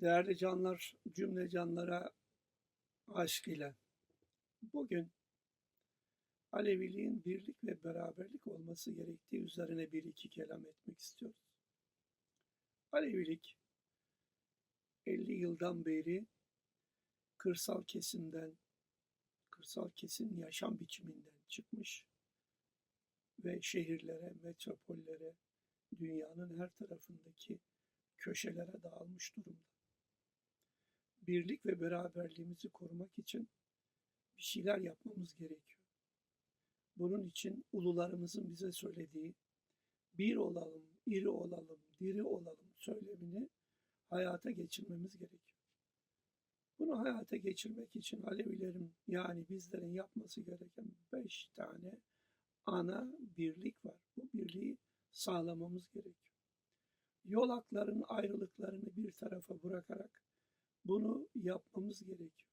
Değerli canlar, cümle canlara aşk ile. Bugün Aleviliğin birlik ve beraberlik olması gerektiği üzerine bir iki kelam etmek istiyoruz. Alevilik 50 yıldan beri kırsal kesimden, kırsal kesim yaşam biçiminden çıkmış ve şehirlere, metropollere, dünyanın her tarafındaki köşelere dağılmış durumda. Birlik ve beraberliğimizi korumak için bir şeyler yapmamız gerekiyor. Bunun için ulularımızın bize söylediği bir olalım, iri olalım, diri olalım söylemini hayata geçirmemiz gerekiyor. Bunu hayata geçirmek için Alevilerin yani bizlerin yapması gereken beş tane ana birlik var. Bu birliği sağlamamız gerekiyor. Yolakların ayrılıklarını bir tarafa bırakarak bunu yapmamız gerekiyor.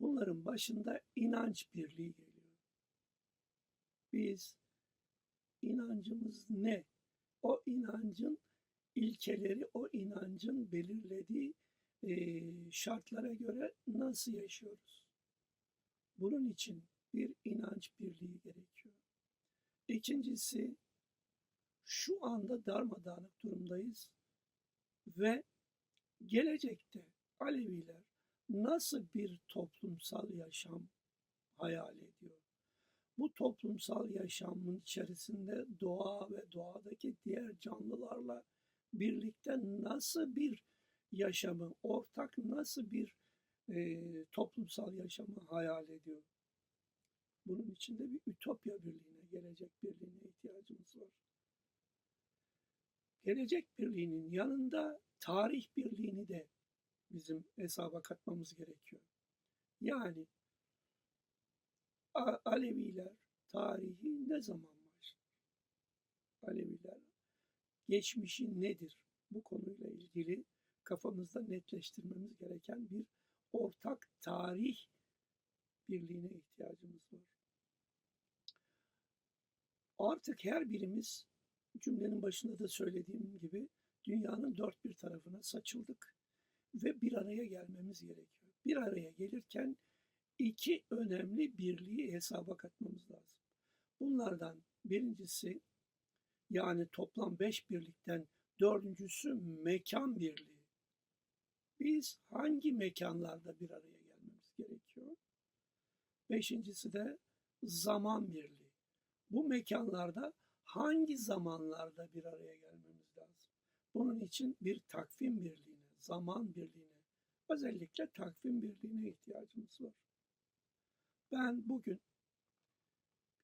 Bunların başında inanç birliği geliyor. Biz inancımız ne? O inancın ilkeleri, o inancın belirlediği e, şartlara göre nasıl yaşıyoruz? Bunun için bir inanç birliği gerekiyor. İkincisi, şu anda darmadağınık durumdayız ve gelecekte Aleviler nasıl bir toplumsal yaşam hayal ediyor? Bu toplumsal yaşamın içerisinde doğa ve doğadaki diğer canlılarla birlikte nasıl bir yaşamı, ortak nasıl bir e, toplumsal yaşamı hayal ediyor? Bunun içinde bir ütopya birliğine, gelecek birliğine ihtiyacımız var. Gelecek birliğinin yanında tarih birliğini de bizim hesaba katmamız gerekiyor. Yani Aleviler tarihi ne zaman başlar? Aleviler geçmişi nedir? Bu konuyla ilgili kafamızda netleştirmemiz gereken bir ortak tarih birliğine ihtiyacımız var. Artık her birimiz cümlenin başında da söylediğim gibi dünyanın dört bir tarafına saçıldık ve bir araya gelmemiz gerekiyor. Bir araya gelirken iki önemli birliği hesaba katmamız lazım. Bunlardan birincisi yani toplam beş birlikten dördüncüsü mekan birliği. Biz hangi mekanlarda bir araya gelmemiz gerekiyor? Beşincisi de zaman birliği. Bu mekanlarda hangi zamanlarda bir araya gelmemiz lazım? Bunun için bir takvim birliğine, zaman birliğine, özellikle takvim birliğine ihtiyacımız var. Ben bugün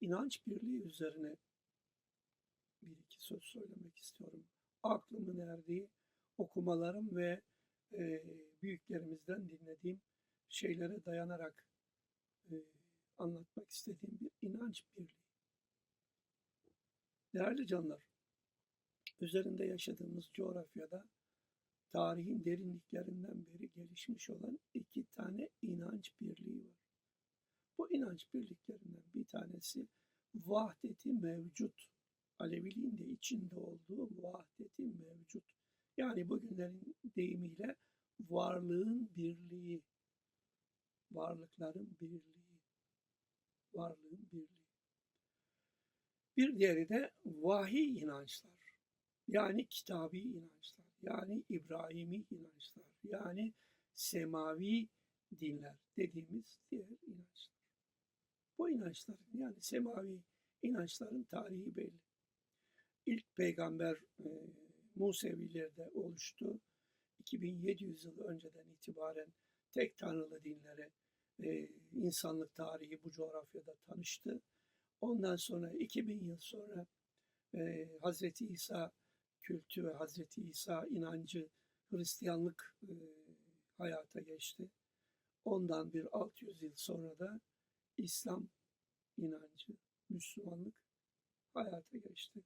inanç birliği üzerine bir iki söz söylemek istiyorum. Aklımın erdiği okumalarım ve e, büyüklerimizden dinlediğim şeylere dayanarak e, anlatmak istediğim bir inanç birliği. Değerli canlar, üzerinde yaşadığımız coğrafyada tarihin derinliklerinden beri gelişmiş olan iki tane inanç birliği var. Bu inanç birliklerinden bir tanesi vahdeti mevcut. Aleviliğin de içinde olduğu vahdeti mevcut. Yani bugünlerin deyimiyle varlığın birliği, varlıkların birliği, varlığın birliği. Bir diğeri de vahiy inançlar. Yani kitabi inançlar. Yani İbrahimi inançlar. Yani semavi dinler dediğimiz diğer inançlar. Bu inançların yani semavi inançların tarihi belli. İlk peygamber e, Musevilerde oluştu. 2700 yıl önceden itibaren tek tanrılı dinlere e, insanlık tarihi bu coğrafyada tanıştı. Ondan sonra 2000 yıl sonra e, Hazreti İsa kültü ve Hazreti İsa inancı Hristiyanlık e, hayata geçti. Ondan bir 600 yıl sonra da İslam inancı, Müslümanlık hayata geçti.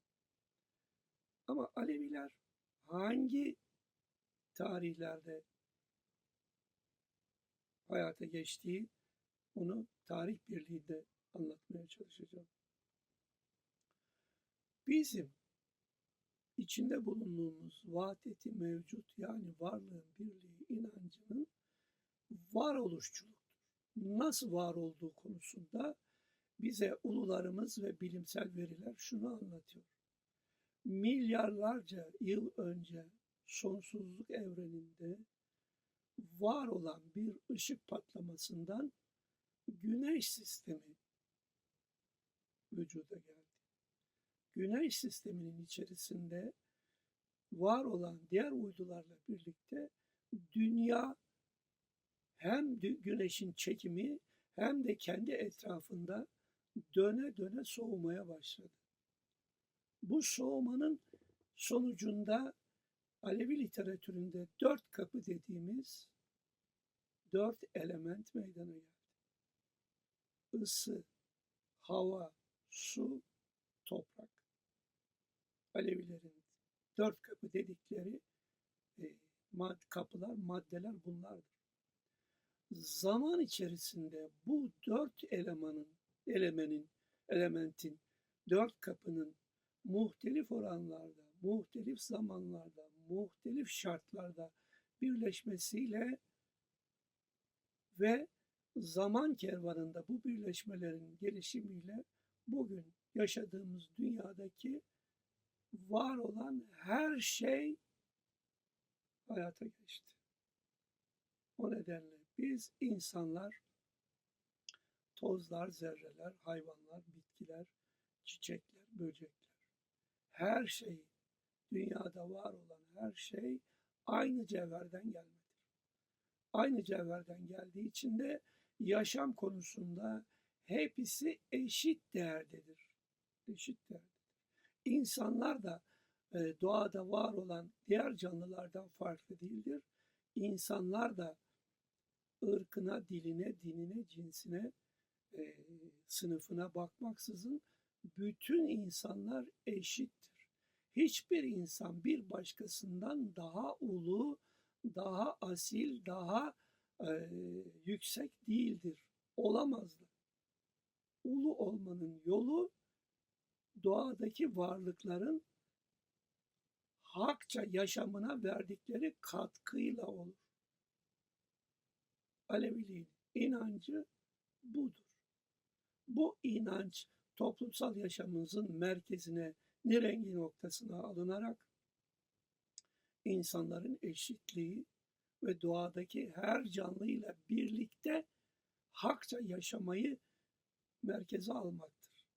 Ama Aleviler hangi tarihlerde hayata geçtiği onu tarih birliğinde anlatmaya çalışacağım. Bizim içinde bulunduğumuz vahdeti mevcut yani varlığın birliği inancının varoluşçuluktur. Nasıl var olduğu konusunda bize ulularımız ve bilimsel veriler şunu anlatıyor. Milyarlarca yıl önce sonsuzluk evreninde var olan bir ışık patlamasından güneş sistemi vücuda geldi. Güneş sisteminin içerisinde var olan diğer uydularla birlikte dünya hem güneşin çekimi hem de kendi etrafında döne döne soğumaya başladı. Bu soğumanın sonucunda Alevi literatüründe dört kapı dediğimiz dört element meydana geldi. Isı, hava, su, toprak. Alevilerin dört kapı dedikleri e, mad kapılar, maddeler bunlardır. Zaman içerisinde bu dört elemanın, elemenin, elementin, dört kapının muhtelif oranlarda, muhtelif zamanlarda, muhtelif şartlarda birleşmesiyle ve zaman kervanında bu birleşmelerin gelişimiyle bugün yaşadığımız dünyadaki var olan her şey hayata geçti. O nedenle biz insanlar tozlar, zerreler, hayvanlar, bitkiler, çiçekler, böcekler her şey dünyada var olan her şey aynı cevherden gelmedir. Aynı cevherden geldiği için de yaşam konusunda hepsi eşit değerdedir. Eşit değerdedir. İnsanlar da e, doğada var olan diğer canlılardan farklı değildir. İnsanlar da ırkına, diline, dinine, cinsine, e, sınıfına bakmaksızın bütün insanlar eşittir. Hiçbir insan bir başkasından daha ulu, daha asil, daha e, yüksek değildir. Olamazlar. Ulu olmanın yolu doğadaki varlıkların hakça yaşamına verdikleri katkıyla olur. Aleviliğin inancı budur. Bu inanç toplumsal yaşamımızın merkezine, nirengi noktasına alınarak insanların eşitliği ve doğadaki her canlıyla birlikte hakça yaşamayı merkeze almaktır.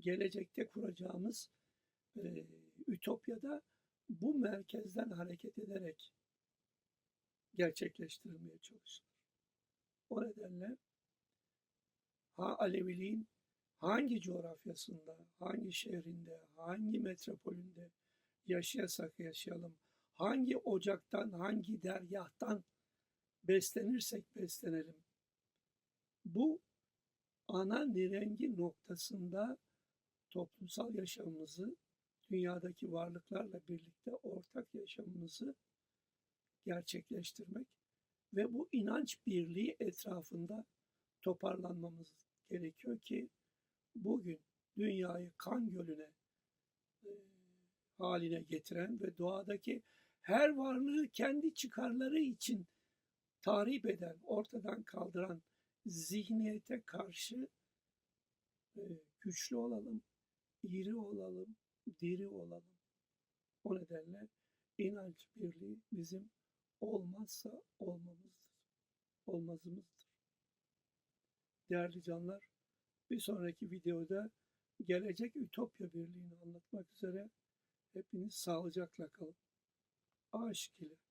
Gelecekte kuracağımız e, ütopyada bu merkezden hareket ederek gerçekleştirilmeye çalışılır. O nedenle ha Aleviliğin hangi coğrafyasında, hangi şehrinde, hangi metropolünde yaşayasak yaşayalım, hangi ocaktan, hangi deryahtan beslenirsek beslenelim. Bu ana nirengi noktasında toplumsal yaşamımızı, dünyadaki varlıklarla birlikte ortak yaşamımızı gerçekleştirmek ve bu inanç birliği etrafında toparlanmamız gerekiyor ki bugün dünyayı kan gölüne e, haline getiren ve doğadaki her varlığı kendi çıkarları için tahrip eden, ortadan kaldıran zihniyete karşı e, güçlü olalım, iri olalım, diri olalım. O nedenle inanç birliği bizim olmazsa olmamızdır, olmazımızdır. Değerli canlar, bir sonraki videoda gelecek Ütopya Birliği'ni anlatmak üzere hepiniz sağlıcakla kalın. Aşk ile.